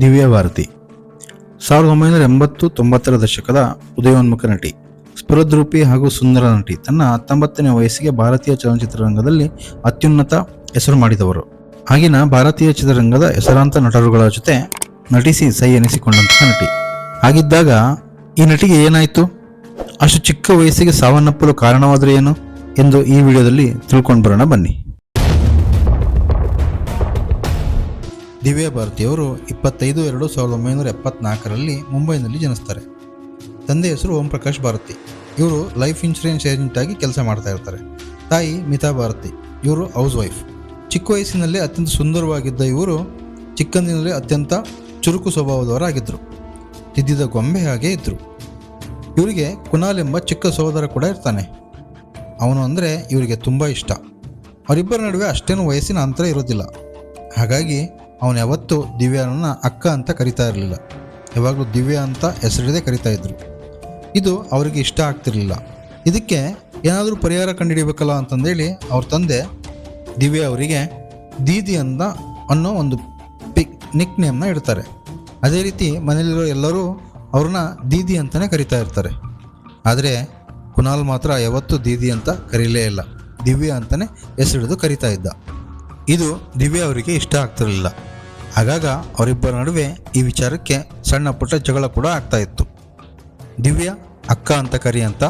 ದಿವ್ಯಾ ಭಾರತಿ ಸಾವಿರದ ಒಂಬೈನೂರ ಎಂಬತ್ತು ತೊಂಬತ್ತರ ದಶಕದ ಉದಯೋನ್ಮುಖ ನಟಿ, ಸ್ಫುರದ್ರೂಪಿ ಹಾಗೂ ಸುಂದರ ನಟಿ ತನ್ನ ಹತ್ತೊಂಬತ್ತನೇ ವಯಸ್ಸಿಗೆ ಭಾರತೀಯ ಚಲನಚಿತ್ರರಂಗದಲ್ಲಿ ಅತ್ಯುನ್ನತ ಹೆಸರು ಮಾಡಿದವರು. ಆಗಿನ ಭಾರತೀಯ ಚಿತ್ರರಂಗದ ಹೆಸರಾಂತ ನಟರುಗಳ ಜೊತೆ ನಟಿಸಿ ಸೈ ಎನಿಸಿಕೊಂಡಂತಹ ನಟಿ. ಹಾಗಿದ್ದಾಗ ಈ ನಟಿಗೆ ಏನಾಯಿತು? ಅಷ್ಟು ಚಿಕ್ಕ ವಯಸ್ಸಿಗೆ ಸಾವನ್ನಪ್ಪಲು ಕಾರಣವಾದರೆ ಏನು? ಎಂದು ಈ ವಿಡಿಯೋದಲ್ಲಿ ತಿಳ್ಕೊಂಡು ಬರೋಣ ಬನ್ನಿ. ದಿವ್ಯಾ ಭಾರತಿಯವರು ಇಪ್ಪತ್ತೈದು ಎರಡು ಸಾವಿರದ ಒಂಬೈನೂರ ಎಪ್ಪತ್ನಾಲ್ಕರಲ್ಲಿ ಮುಂಬೈನಲ್ಲಿ ಜನಿಸ್ತಾರೆ. ತಂದೆ ಹೆಸರು ಓಂ ಪ್ರಕಾಶ್ ಭಾರತಿ. ಇವರು ಲೈಫ್ ಇನ್ಶೂರೆನ್ಸ್ ಏಜೆಂಟ್ ಆಗಿ ಕೆಲಸ ಮಾಡ್ತಾ ಇರ್ತಾರೆ. ತಾಯಿ ಮಿತಾ ಭಾರತಿ, ಇವರು ಹೌಸ್ ವೈಫ್. ಚಿಕ್ಕ ವಯಸ್ಸಿನಲ್ಲಿ ಅತ್ಯಂತ ಸುಂದರವಾಗಿದ್ದ ಇವರು ಚಿಕ್ಕಂದಿನಲ್ಲಿ ಅತ್ಯಂತ ಚುರುಕು ಸ್ವಭಾವದವರಾಗಿದ್ದರು ತಿದ್ದಿದ ಗೊಂಬೆ ಹಾಗೆ ಇದ್ದರು ಇವರಿಗೆ ಕುನಾಲ್ ಎಂಬ ಚಿಕ್ಕ ಸಹೋದರ ಕೂಡ ಇರ್ತಾನೆ. ಅವನು ಅಂದರೆ ಇವರಿಗೆ ತುಂಬ ಇಷ್ಟ. ಅವರಿಬ್ಬರ ನಡುವೆ ಅಷ್ಟೇನು ವಯಸ್ಸಿನ ಅಂತರ ಇರೋದಿಲ್ಲ. ಹಾಗಾಗಿ ಅವನು ಯಾವತ್ತೂ ದಿವ್ಯಾನನ್ನ ಅಕ್ಕ ಅಂತ ಕರಿತಾ ಇರಲಿಲ್ಲ. ಯಾವಾಗಲೂ ದಿವ್ಯಾ ಅಂತ ಹೆಸರಿಡದೆ ಕರಿತಾ ಇದ್ರು. ಇದು ಅವರಿಗೆ ಇಷ್ಟ ಆಗ್ತಿರಲಿಲ್ಲ. ಇದಕ್ಕೆ ಏನಾದರೂ ಪರಿಹಾರ ಕಂಡುಹಿಡಿಬೇಕಲ್ಲ ಅಂತಂದೇಳಿ ಅವ್ರ ತಂದೆ ದಿವ್ಯ ಅವರಿಗೆ ದೀದಿ ಅಂತ ಅನ್ನೋ ಒಂದು ಪಿಕ್, ನಿಕ್ ನೇಮ್ನ ಇಡ್ತಾರೆ. ಅದೇ ರೀತಿ ಮನೆಯಲ್ಲಿರೋ ಎಲ್ಲರೂ ಅವ್ರನ್ನ ದೀದಿ ಅಂತಲೇ ಕರಿತಾ ಇರ್ತಾರೆ. ಆದರೆ ಕುನಾಲ್ ಮಾತ್ರ ಯಾವತ್ತೂ ದೀದಿ ಅಂತ ಕರೀಲೇ ಇಲ್ಲ. ದಿವ್ಯ ಅಂತಲೇ ಹೆಸರಿಡಿದು ಕರಿತಾ ಇದ್ದ. ಇದು ದಿವ್ಯ ಅವರಿಗೆ ಇಷ್ಟ ಆಗ್ತಿರಲಿಲ್ಲ. ಆಗಾಗ ಅವರಿಬ್ಬರ ನಡುವೆ ಈ ವಿಚಾರಕ್ಕೆ ಸಣ್ಣ ಪುಟ್ಟ ಜಗಳ ಕೂಡ ಆಗ್ತಾ ಇತ್ತು. ದಿವ್ಯ, ಅಕ್ಕ ಅಂತ ಕರಿ ಅಂತ.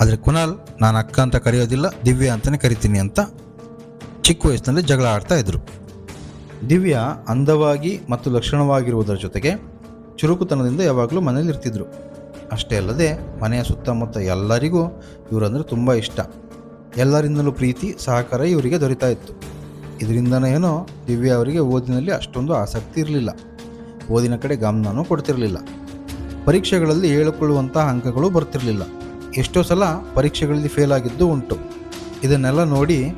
ಆದರೆ ಕುನಾಲ್, ನಾನು ಅಕ್ಕ ಅಂತ ಕರೆಯೋದಿಲ್ಲ, ದಿವ್ಯ ಅಂತಲೇ ಕರಿತೀನಿ ಅಂತ ಚಿಕ್ಕ ವಯಸ್ಸಿನಲ್ಲಿ ಜಗಳ ಆಡ್ತಾ ಇದ್ರು. ದಿವ್ಯ ಅಂದವಾಗಿ ಮತ್ತು ಲಕ್ಷಣವಾಗಿರುವುದರ ಜೊತೆಗೆ ಚುರುಕುತನದಿಂದ ಯಾವಾಗಲೂ ಮನೇಲಿ ಇರ್ತಿದ್ರು. ಅಷ್ಟೇ ಅಲ್ಲದೆ ಮನೆಯ ಸುತ್ತಮುತ್ತ ಎಲ್ಲರಿಗೂ ಇವರಂದರೆ ತುಂಬ ಇಷ್ಟ. ಎಲ್ಲರಿಂದಲೂ ಪ್ರೀತಿ, ಸಹಕಾರ ಇವರಿಗೆ ದೊರೀತಾ ಇತ್ತು. ಇದರಿಂದನೇ ಏನೋ ದಿವ್ಯ ಅವರಿಗೆ ಓದಿನಲ್ಲಿ ಅಷ್ಟೊಂದು ಆಸಕ್ತಿ ಇರಲಿಲ್ಲ. ಓದಿನ ಕಡೆ ಗಮನನೂ ಕೊಡ್ತಿರಲಿಲ್ಲ. ಪರೀಕ್ಷೆಗಳಲ್ಲಿ ಹೇಳಿಕೊಳ್ಳುವಂತಹ ಅಂಕಗಳು ಬರ್ತಿರಲಿಲ್ಲ. ಎಷ್ಟೋ ಸಲ ಪರೀಕ್ಷೆಗಳಲ್ಲಿ ಫೇಲ್ ಆಗಿದ್ದು ಉಂಟು. ಇದನ್ನೆಲ್ಲ ನೋಡಿ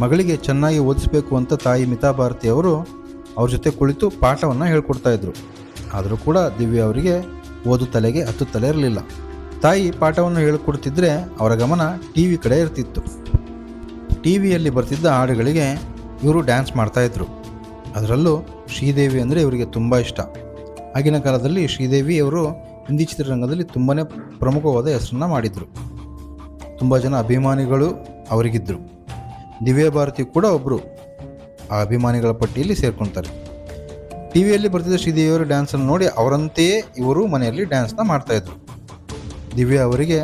ಮಗಳಿಗೆ ಚೆನ್ನಾಗಿ ಓದಿಸಬೇಕು ಅಂತ ತಾಯಿ ಮಿತಾ ಭಾರತಿ ಅವರು ಅವ್ರ ಜೊತೆ ಕುಳಿತು ಪಾಠವನ್ನು ಹೇಳ್ಕೊಡ್ತಾ ಇದ್ರು. ಆದರೂ ಕೂಡ ದಿವ್ಯ ಅವರಿಗೆ ಓದು ತಲೆಗೆ ಹತ್ತುತ್ತಲೇ ಇರಲಿಲ್ಲ. ತಾಯಿ ಪಾಠವನ್ನು ಹೇಳಿಕೊಡ್ತಿದ್ರೆ ಅವರ ಗಮನ ಟಿ ವಿ ಕಡೆ ಇರ್ತಿತ್ತು. ಟಿ ವಿಯಲ್ಲಿ ಬರ್ತಿದ್ದ ಹಾಡುಗಳಿಗೆ ಇವರು ಡ್ಯಾನ್ಸ್ ಮಾಡ್ತಾಯಿದ್ರು ಅದರಲ್ಲೂ ಶ್ರೀದೇವಿ ಅಂದರೆ ಇವರಿಗೆ ತುಂಬ ಇಷ್ಟ. ಆಗಿನ ಕಾಲದಲ್ಲಿ ಶ್ರೀದೇವಿ ಅವರು ಹಿಂದಿ ಚಿತ್ರರಂಗದಲ್ಲಿ ತುಂಬಾ ಪ್ರಮುಖವಾದ ಹೆಸರನ್ನು ಮಾಡಿದರು. ತುಂಬ ಜನ ಅಭಿಮಾನಿಗಳು ಅವರಿಗಿದ್ದರು ದಿವ್ಯ ಭಾರತಿ ಕೂಡ ಒಬ್ಬರು ಆ ಅಭಿಮಾನಿಗಳ ಪಟ್ಟಿಯಲ್ಲಿ ಸೇರ್ಕೊಳ್ತಾರೆ ಟಿ ವಿಯಲ್ಲಿ ಬರ್ತಿದ್ದ ಶ್ರೀದೇವಿಯವರು ಡ್ಯಾನ್ಸನ್ನು ನೋಡಿ ಅವರಂತೆಯೇ ಇವರು ಮನೆಯಲ್ಲಿ ಡ್ಯಾನ್ಸ್ನ ಮಾಡ್ತಾಯಿದ್ರು ದಿವ್ಯ ಅವರಿಗೆ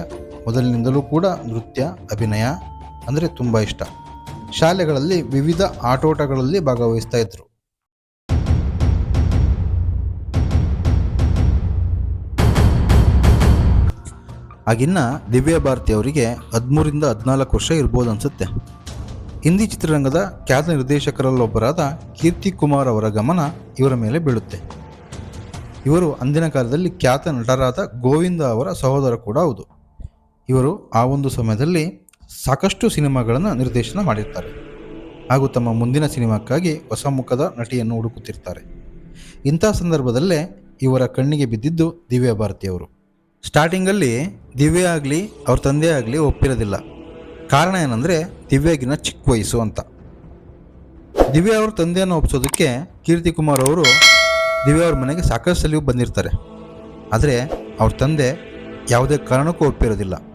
ಮೊದಲಿನಿಂದಲೂ ಕೂಡ ನೃತ್ಯ, ಅಭಿನಯ ಅಂದರೆ ತುಂಬ ಇಷ್ಟ. ಶಾಲೆಗಳಲ್ಲಿ ವಿವಿಧ ಆಟೋಟಗಳಲ್ಲಿ ಭಾಗವಹಿಸ್ತಾ ಇದ್ರು. ಆಗಿನ್ನ ದಿವ್ಯ ಭಾರತಿ ಅವರಿಗೆ ಹದಿಮೂರಿಂದ ಹದಿನಾಲ್ಕು ವರ್ಷ ಇರ್ಬೋದು ಅನಿಸುತ್ತೆ ಹಿಂದಿ ಚಿತ್ರರಂಗದ ಖ್ಯಾತ ನಿರ್ದೇಶಕರಲ್ಲೊಬ್ಬರಾದ ಕೀರ್ತಿ ಕುಮಾರ್ ಅವರ ಗಮನ ಇವರ ಮೇಲೆ ಬೀಳುತ್ತೆ. ಇವರು ಅಂದಿನ ಕಾಲದಲ್ಲಿ ಖ್ಯಾತ ನಟರಾದ ಗೋವಿಂದ ಅವರ ಸಹೋದರ ಕೂಡ ಹೌದು. ಇವರು ಆ ಒಂದು ಸಮಯದಲ್ಲಿ ಸಾಕಷ್ಟು ಸಿನಿಮಾಗಳನ್ನು ನಿರ್ದೇಶನ ಮಾಡಿರ್ತಾರೆ ಹಾಗೂ ತಮ್ಮ ಮುಂದಿನ ಸಿನಿಮಾಕ್ಕಾಗಿ ಹೊಸ ಮುಖದ ನಟಿಯನ್ನು ಹುಡುಕುತ್ತಿರ್ತಾರೆ. ಇಂಥ ಸಂದರ್ಭದಲ್ಲೇ ಇವರ ಕಣ್ಣಿಗೆ ಬಿದ್ದಿದ್ದು ದಿವ್ಯಾ ಭಾರತಿಯವರು. ಸ್ಟಾರ್ಟಿಂಗಲ್ಲಿ ದಿವ್ಯಾ ಆಗಲಿ, ಅವ್ರ ತಂದೆ ಆಗಲಿ ಒಪ್ಪಿರೋದಿಲ್ಲ. ಕಾರಣ ಏನಂದರೆ ದಿವ್ಯಾಗಿನ ಚಿಕ್ಕ ವಯಸ್ಸು ಅಂತ. ದಿವ್ಯಾ ಅವ್ರ ತಂದೆಯನ್ನು ಒಪ್ಪಿಸೋದಕ್ಕೆ ಕೀರ್ತಿ ಕುಮಾರ್ ಅವರು ದಿವ್ಯಾ ಅವ್ರ ಮನೆಗೆ ಸಾಕಷ್ಟು ಸಲ ಬಂದಿರ್ತಾರೆ. ಆದರೆ ಅವ್ರ ತಂದೆ ಯಾವುದೇ ಕಾರಣಕ್ಕೂ ಒಪ್ಪಿರೋದಿಲ್ಲ.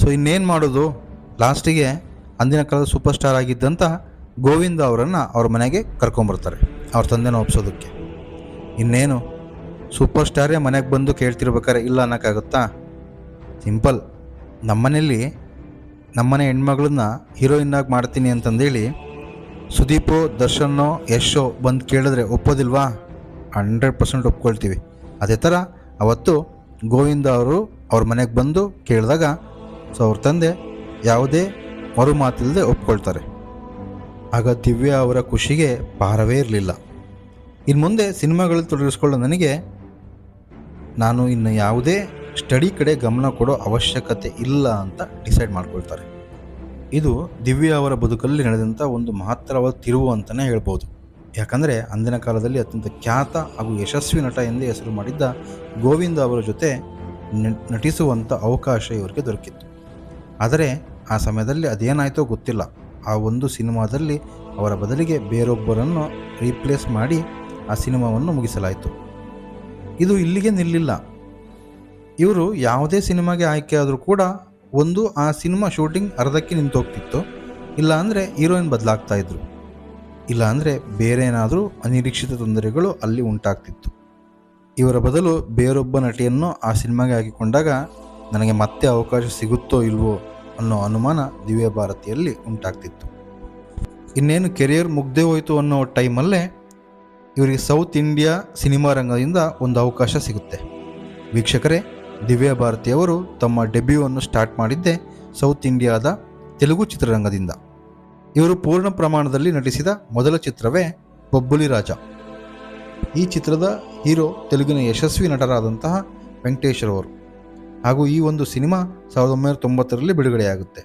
ಸೊ ಇನ್ನೇನು ಮಾಡೋದು? ಲಾಸ್ಟಿಗೆ ಅಂದಿನ ಕಾಲದ ಸೂಪರ್ ಸ್ಟಾರ್ ಆಗಿದ್ದಂಥ ಗೋವಿಂದ ಅವರನ್ನು ಅವ್ರ ಮನೆಗೆ ಕರ್ಕೊಂಬರ್ತಾರೆ, ಅವ್ರ ತಂದೆನ ಒಪ್ಸೋದಕ್ಕೆ. ಇನ್ನೇನು? ಸೂಪರ್ ಸ್ಟಾರೇ ಮನೆಗೆ ಬಂದು ಕೇಳ್ತಿರ್ಬೇಕಾರೆ ಇಲ್ಲ ಅನ್ನೋಕ್ಕಾಗುತ್ತಾ? ಸಿಂಪಲ್ ನಮ್ಮನೇಲಿ ನಮ್ಮನೆ ಹೆಣ್ಮಗಳನ್ನ ಹೀರೋಯಿನ್ನಾಗಿ ಮಾಡ್ತೀನಿ ಅಂತಂದೇಳಿ ಸುದೀಪೋ ದರ್ಶನೋ ಯಶೋ ಬಂದು ಕೇಳಿದ್ರೆ ಒಪ್ಪೋದಿಲ್ವಾ? Hundred percent ಒಪ್ಕೊಳ್ತೀವಿ. ಅದೇ ಥರ ಅವತ್ತು ಗೋವಿಂದ ಅವರು ಅವ್ರ ಮನೆಗೆ ಬಂದು ಕೇಳಿದಾಗ ಸೊ ಅವ್ರ ತಂದೆ ಯಾವುದೇ ಮರುಮಾತಿಲ್ಲದೆ ಒಪ್ಕೊಳ್ತಾರೆ. ಆಗ ದಿವ್ಯ ಅವರ ಖುಷಿಗೆ ಪಾರವೇ ಇರಲಿಲ್ಲ. ಇನ್ನು ಮುಂದೆ ಸಿನಿಮಾಗಳಲ್ಲಿ ತೊಡಗಿಸ್ಕೊಳ್ಳೋ ನನಗೆ ನಾನು ಇನ್ನು ಯಾವುದೇ ಸ್ಟಡಿ ಕಡೆ ಗಮನ ಕೊಡೋ ಅವಶ್ಯಕತೆ ಇಲ್ಲ ಅಂತ ಡಿಸೈಡ್ ಮಾಡ್ಕೊಳ್ತಾರೆ. ಇದು ದಿವ್ಯ ಅವರ ಬದುಕಲ್ಲಿ ನಡೆದಂಥ ಒಂದು ಮಹತ್ತರವಾದ ತಿರುವು ಅಂತಲೇ ಹೇಳ್ಬೋದು. ಯಾಕಂದರೆ ಅಂದಿನ ಕಾಲದಲ್ಲಿ ಅತ್ಯಂತ ಖ್ಯಾತ ಹಾಗೂ ಯಶಸ್ವಿ ನಟ ಎಂದೇ ಹೆಸರು ಮಾಡಿದ್ದ ಗೋವಿಂದ ಅವರ ಜೊತೆ ನಟಿಸುವಂಥ ಅವಕಾಶ ಇವರಿಗೆ ದೊರಕಿತ್ತು. ಆದರೆ ಆ ಸಮಯದಲ್ಲಿ ಅದೇನಾಯಿತೋ ಗೊತ್ತಿಲ್ಲ. ಆ ಒಂದು ಸಿನಿಮಾದಲ್ಲಿ ಅವರ ಬದಲಿಗೆ ಬೇರೊಬ್ಬರನ್ನು ರೀಪ್ಲೇಸ್ ಮಾಡಿ ಆ ಸಿನಿಮಾವನ್ನು ಮುಗಿಸಲಾಯಿತು. ಇದು ಇಲ್ಲಿಗೆ ನಿಲ್ಲಿಲ್ಲ. ಇವರು ಯಾವುದೇ ಸಿನಿಮಾಗೆ ಆಯ್ಕೆ ಆದರೂ ಕೂಡ ಒಂದು ಆ ಸಿನಿಮಾ ಶೂಟಿಂಗ್ ಅರ್ಧಕ್ಕೆ ನಿಂತು ಹೋಗ್ತಿತ್ತು ಇಲ್ಲ ಅಂದರೆ ಹೀರೋಯಿನ್ ಬದಲಾಗ್ತಾ ಇದ್ರು. ಇಲ್ಲಾಂದರೆ ಬೇರೆ ಏನಾದರೂ ಅನಿರೀಕ್ಷಿತ ತೊಂದರೆಗಳು ಅಲ್ಲಿ ಉಂಟಾಗ್ತಿತ್ತು. ಇವರ ಬದಲು ಬೇರೊಬ್ಬ ನಟಿಯನ್ನು ಆ ಸಿನಿಮಾಗೆ ಹಾಕಿಕೊಂಡಾಗ ನನಗೆ ಮತ್ತೆ ಅವಕಾಶ ಸಿಗುತ್ತೋ ಇಲ್ವೋ ಅನ್ನೋ ಅನುಮಾನ ದಿವ್ಯ ಭಾರತಿಯಲ್ಲಿ ಉಂಟಾಗ್ತಿತ್ತು. ಇನ್ನೇನು ಕೆರಿಯರ್ ಮುಗ್ದೇ ಹೋಯಿತು ಅನ್ನೋ ಟೈಮಲ್ಲೇ ಇವರಿಗೆ ಸೌತ್ ಇಂಡಿಯಾ ಸಿನಿಮಾ ರಂಗದಿಂದ ಒಂದು ಅವಕಾಶ ಸಿಗುತ್ತೆ. ವೀಕ್ಷಕರೇ, ದಿವ್ಯ ಭಾರತಿಯವರು ತಮ್ಮ ಡೆಬ್ಯೂವನ್ನು ಸ್ಟಾರ್ಟ್ ಮಾಡಿದ್ದೆ ಸೌತ್ ಇಂಡಿಯಾದ ತೆಲುಗು ಚಿತ್ರರಂಗದಿಂದ. ಇವರು ಪೂರ್ಣ ಪ್ರಮಾಣದಲ್ಲಿ ನಟಿಸಿದ ಮೊದಲ ಚಿತ್ರವೇ ಬೊಬ್ಬುಲಿ ರಾಜ. ಈ ಚಿತ್ರದ ಹೀರೋ ತೆಲುಗಿನ ಯಶಸ್ವಿ ನಟರಾದಂತಹ ವೆಂಕಟೇಶ್ವರ ಅವರು ಹಾಗೂ ಈ ಒಂದು ಸಿನಿಮಾ ಸಾವಿರದ ಒಂಬೈನೂರ ತೊಂಬತ್ತರಲ್ಲಿ ಬಿಡುಗಡೆಯಾಗುತ್ತೆ.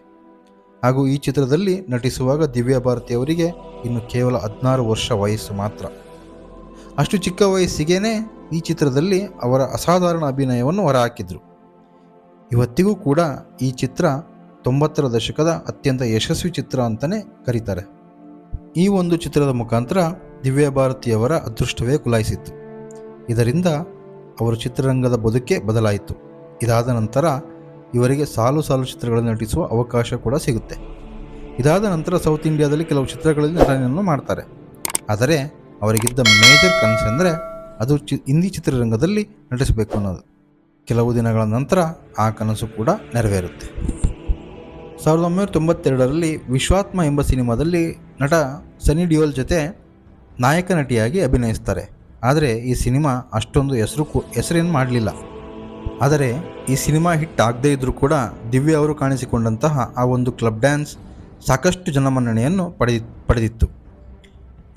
ಹಾಗೂ ಈ ಚಿತ್ರದಲ್ಲಿ ನಟಿಸುವಾಗ ದಿವ್ಯಾ ಭಾರತಿ ಅವರಿಗೆ ಇನ್ನು ಕೇವಲ ಹದಿನಾರು ವರ್ಷ ವಯಸ್ಸು ಮಾತ್ರ. ಅಷ್ಟು ಚಿಕ್ಕ ವಯಸ್ಸಿಗೇನೆ ಈ ಚಿತ್ರದಲ್ಲಿ ಅವರ ಅಸಾಧಾರಣ ಅಭಿನಯವನ್ನು ಹೊರಹಾಕಿದ್ರು. ಇವತ್ತಿಗೂ ಕೂಡ ಈ ಚಿತ್ರ ತೊಂಬತ್ತರ ದಶಕದ ಅತ್ಯಂತ ಯಶಸ್ವಿ ಚಿತ್ರ ಅಂತಲೇ ಕರೀತಾರೆ. ಈ ಒಂದು ಚಿತ್ರದ ಮುಖಾಂತರ ದಿವ್ಯಾ ಭಾರತಿಯವರ ಅದೃಷ್ಟವೇ ಕುಲಾಯಿಸಿತ್ತು. ಇದರಿಂದ ಅವರ ಚಿತ್ರರಂಗದ ಬದುಕೇ ಬದಲಾಯಿತು. ಇದಾದ ನಂತರ ಇವರಿಗೆ ಸಾಲು ಸಾಲು ಚಿತ್ರಗಳನ್ನು ನಟಿಸುವ ಅವಕಾಶ ಕೂಡ ಸಿಗುತ್ತೆ. ಇದಾದ ನಂತರ ಸೌತ್ ಇಂಡಿಯಾದಲ್ಲಿ ಕೆಲವು ಚಿತ್ರಗಳಲ್ಲಿ ನಟನೆಯನ್ನು ಮಾಡ್ತಾರೆ. ಆದರೆ ಅವರಿಗಿದ್ದ ಮೇಜರ್ ಕನಸೆಂದರೆ ಅದು ಚಿ, ಹಿಂದಿ ಚಿತ್ರರಂಗದಲ್ಲಿ ನಟಿಸಬೇಕು ಅನ್ನೋದು. ಕೆಲವು ದಿನಗಳ ನಂತರ ಆ ಕನಸು ಕೂಡ ನೆರವೇರುತ್ತೆ. ಸಾವಿರದ ಒಂಬೈನೂರ ತೊಂಬತ್ತೆರಡರಲ್ಲಿ ವಿಶ್ವಾತ್ಮ ಎಂಬ ಸಿನಿಮಾದಲ್ಲಿ ನಟ ಸನಿ ಡಿಯೋಲ್ ಜೊತೆ ನಾಯಕ ನಟಿಯಾಗಿ ಅಭಿನಯಿಸ್ತಾರೆ. ಆದರೆ ಈ ಸಿನಿಮಾ ಅಷ್ಟೊಂದು ಹೆಸರು ಕೂ, ಹೆಸರೇನು ಮಾಡಲಿಲ್ಲ. ಆದರೆ, ಈ ಸಿನಿಮಾ ಹಿಟ್ ಆಗದೇ ಇದ್ದರೂ ಕೂಡ ದಿವ್ಯ ಅವರು ಕಾಣಿಸಿಕೊಂಡಂತಹ ಆ ಒಂದು ಕ್ಲಬ್ ಡ್ಯಾನ್ಸ್ ಸಾಕಷ್ಟು ಜನಮನ್ನಣೆಯನ್ನು ಪಡೆದಿ, ಪಡೆದಿತ್ತು.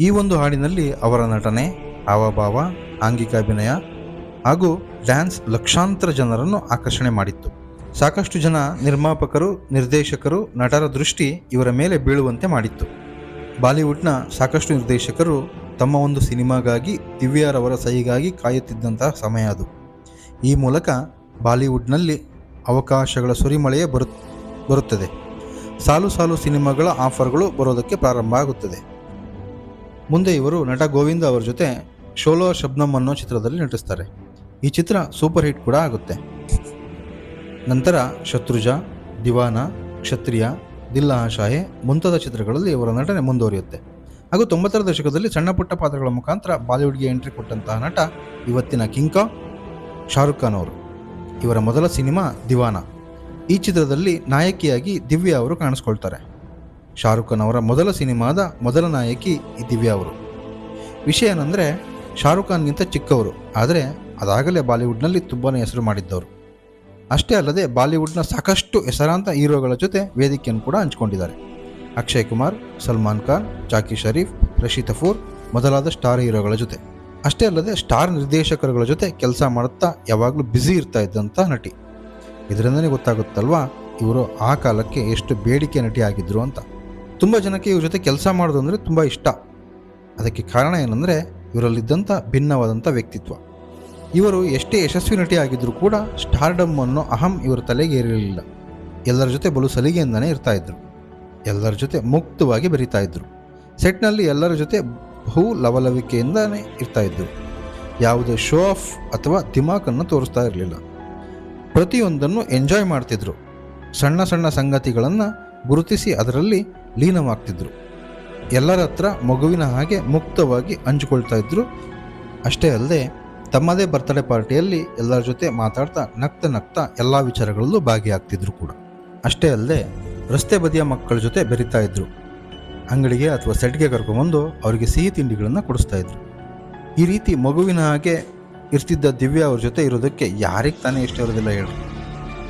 ಈ ಒಂದು ಹಾಡಿನಲ್ಲಿ ಅವರ ನಟನೆ, ಹಾವಭಾವ, ಆಂಗಿಕ ಅಭಿನಯ ಹಾಗೂ ಡ್ಯಾನ್ಸ್ ಲಕ್ಷಾಂತರ ಜನರನ್ನು ಆಕರ್ಷಣೆ ಮಾಡಿತ್ತು. ಸಾಕಷ್ಟು ಜನ ನಿರ್ಮಾಪಕರು, ನಿರ್ದೇಶಕರು, ನಟರ ದೃಷ್ಟಿ ಇವರ ಮೇಲೆ ಬೀಳುವಂತೆ ಮಾಡಿತ್ತು. ಬಾಲಿವುಡ್ನ ಸಾಕಷ್ಟು ನಿರ್ದೇಶಕರು ತಮ್ಮ ಒಂದು ಸಿನಿಮಾಗಾಗಿ ದಿವ್ಯಾರವರ ಸಹಿಗಾಗಿ ಕಾಯುತ್ತಿದ್ದಂತಹ ಸಮಯ ಅದು. ಈ ಮೂಲಕ ಬಾಲಿವುಡ್ನಲ್ಲಿ ಅವಕಾಶಗಳ ಸುರಿಮಳೆಯೇ ಬರು, ಬರುತ್ತದೆ. ಸಾಲು ಸಾಲು ಸಿನಿಮಾಗಳ ಆಫರ್ಗಳು ಬರೋದಕ್ಕೆ ಪ್ರಾರಂಭ ಆಗುತ್ತದೆ. ಮುಂದೆ ಇವರು ನಟ ಗೋವಿಂದ ಅವರ ಜೊತೆ ಶೋಲೋ ಶಬ್ನಮ್ ಅನ್ನೋ ಚಿತ್ರದಲ್ಲಿ ನಟಿಸ್ತಾರೆ. ಈ ಚಿತ್ರ ಸೂಪರ್ ಹಿಟ್ ಕೂಡ ಆಗುತ್ತೆ. ನಂತರ ಶತ್ರುಜ, ದಿವಾನ, ಕ್ಷತ್ರಿಯ, ದಿಲ್ಲ ಶಾಹೆ ಮುಂತಾದ ಚಿತ್ರಗಳಲ್ಲಿ ಇವರ ನಟನೆ ಮುಂದುವರಿಯುತ್ತೆ. ಹಾಗೂ ತೊಂಬತ್ತರ ದಶಕದಲ್ಲಿ ಸಣ್ಣ ಪುಟ್ಟ ಪಾತ್ರಗಳ ಮುಖಾಂತರ ಬಾಲಿವುಡ್ಗೆ ಎಂಟ್ರಿ ಕೊಟ್ಟಂತಹ ನಟ ಇವತ್ತಿನ ಕಿಂಕಾ ಶಾರುಖ್ ಖಾನ್ ಅವರು. ಇವರ ಮೊದಲ ಸಿನಿಮಾ ದಿವಾನ. ಈ ಚಿತ್ರದಲ್ಲಿ ನಾಯಕಿಯಾಗಿ ದಿವ್ಯಾ ಅವರು ಕಾಣಿಸ್ಕೊಳ್ತಾರೆ. ಶಾರುಖ್ ಖಾನ್ ಅವರ ಮೊದಲ ಸಿನಿಮಾದ ಮೊದಲ ನಾಯಕಿ ಈ ದಿವ್ಯಾ ಅವರು. ವಿಷಯ ಏನಂದರೆ, ಶಾರುಖ್ ಖಾನ್ಗಿಂತ ಚಿಕ್ಕವರು, ಆದರೆ ಅದಾಗಲೇ ಬಾಲಿವುಡ್ನಲ್ಲಿ ತುಂಬಾ ಹೆಸರು ಮಾಡಿದ್ದವರು. ಅಷ್ಟೇ ಅಲ್ಲದೆ ಬಾಲಿವುಡ್ನ ಸಾಕಷ್ಟು ಹೆಸರಾಂತ ಹೀರೋಗಳ ಜೊತೆ ವೇದಿಕೆಯನ್ನು ಕೂಡ ಹಂಚಿಕೊಂಡಿದ್ದಾರೆ. ಅಕ್ಷಯ್ ಕುಮಾರ್, ಸಲ್ಮಾನ್ ಖಾನ್, ಜಾಕಿ ಶರೀಫ್ ರಶಿ ತಫೂರ್ ಮೊದಲಾದ ಸ್ಟಾರ್ ಹೀರೋಗಳ ಜೊತೆ. ಅಷ್ಟೇ ಅಲ್ಲದೆ ಸ್ಟಾರ್ ನಿರ್ದೇಶಕರುಗಳ ಜೊತೆ ಕೆಲಸ ಮಾಡುತ್ತಾ ಯಾವಾಗಲೂ ಬ್ಯುಸಿ ಇರ್ತಾ ಇದ್ದಂಥ ನಟಿ. ಇದರಿಂದನೇ ಗೊತ್ತಾಗುತ್ತಲ್ವಾ, ಇವರು ಆ ಕಾಲಕ್ಕೆ ಎಷ್ಟು ಬೇಡಿಕೆ ನಟಿ ಆಗಿದ್ದರು ಅಂತ. ತುಂಬ ಜನಕ್ಕೆ ಇವ್ರ ಜೊತೆ ಕೆಲಸ ಮಾಡೋದು ಅಂದರೆ ತುಂಬ ಇಷ್ಟ. ಅದಕ್ಕೆ ಕಾರಣ ಏನಂದರೆ ಇವರಲ್ಲಿದ್ದಂಥ ಭಿನ್ನವಾದಂಥ ವ್ಯಕ್ತಿತ್ವ. ಇವರು ಎಷ್ಟೇ ಯಶಸ್ವಿ ನಟಿ ಆಗಿದ್ದರೂ ಕೂಡ ಸ್ಟಾರ್ಡಮ್ ಅನ್ನೋ ಅಹಂ ಇವರ ತಲೆಗೆ ಏರಿರಲಿಲ್ಲ. ಎಲ್ಲರ ಜೊತೆ ಬಲು ಸಲಿಗೆಯಿಂದನೇ ಇರ್ತಾ ಇದ್ರು. ಎಲ್ಲರ ಜೊತೆ ಮುಕ್ತವಾಗಿ ಬೆರೀತಾ ಇದ್ರು. ಸೆಟ್ನಲ್ಲಿ ಎಲ್ಲರ ಜೊತೆ ಬಹು ಇರ್ತಾ ಇದ್ದರು ಯಾವುದೇ ಶೋ ಆಫ್ ಅಥವಾ ದಿಮಾಕನ್ನು ತೋರಿಸ್ತಾ ಇರಲಿಲ್ಲ. ಪ್ರತಿಯೊಂದನ್ನು ಎಂಜಾಯ್ ಮಾಡ್ತಿದ್ರು. ಸಣ್ಣ ಸಣ್ಣ ಸಂಗತಿಗಳನ್ನು ಗುರುತಿಸಿ ಅದರಲ್ಲಿ ಲೀನವಾಗ್ತಿದ್ರು. ಎಲ್ಲರ ಹತ್ರ ಮಗುವಿನ ಹಾಗೆ ಮುಕ್ತವಾಗಿ ಹಂಚಿಕೊಳ್ತಾ ಇದ್ರು. ಅಷ್ಟೇ ಅಲ್ಲದೆ ತಮ್ಮದೇ ಬರ್ತ್ಡೇ ಪಾರ್ಟಿಯಲ್ಲಿ ಎಲ್ಲರ ಜೊತೆ ಮಾತಾಡ್ತಾ ನಗ್ತಾ ನಗ್ತಾ ಎಲ್ಲ ವಿಚಾರಗಳಲ್ಲೂ ಭಾಗಿಯಾಗ್ತಿದ್ರು ಕೂಡ. ಅಷ್ಟೇ ಅಲ್ಲದೆ ರಸ್ತೆ ಬದಿಯ ಮಕ್ಕಳ ಜೊತೆ ಬೆರೀತಾ ಇದ್ರು. ಅಂಗಡಿಗೆ ಅಥವಾ ಸೆಟ್ಗೆ ಕರ್ಕೊಂಡ್ಬಂದು ಅವರಿಗೆ ಸಿಹಿ ತಿಂಡಿಗಳನ್ನು ಕೊಡಿಸ್ತಾ ಇದ್ರು. ಈ ರೀತಿ ಮಗುವಿನ ಹಾಗೆ ಇರ್ತಿದ್ದ ದಿವ್ಯ ಅವ್ರ ಜೊತೆ ಇರೋದಕ್ಕೆ ಯಾರಿಗೆ ತಾನೇ ಇಷ್ಟ ಇರೋದಿಲ್ಲ ಹೇಳಿ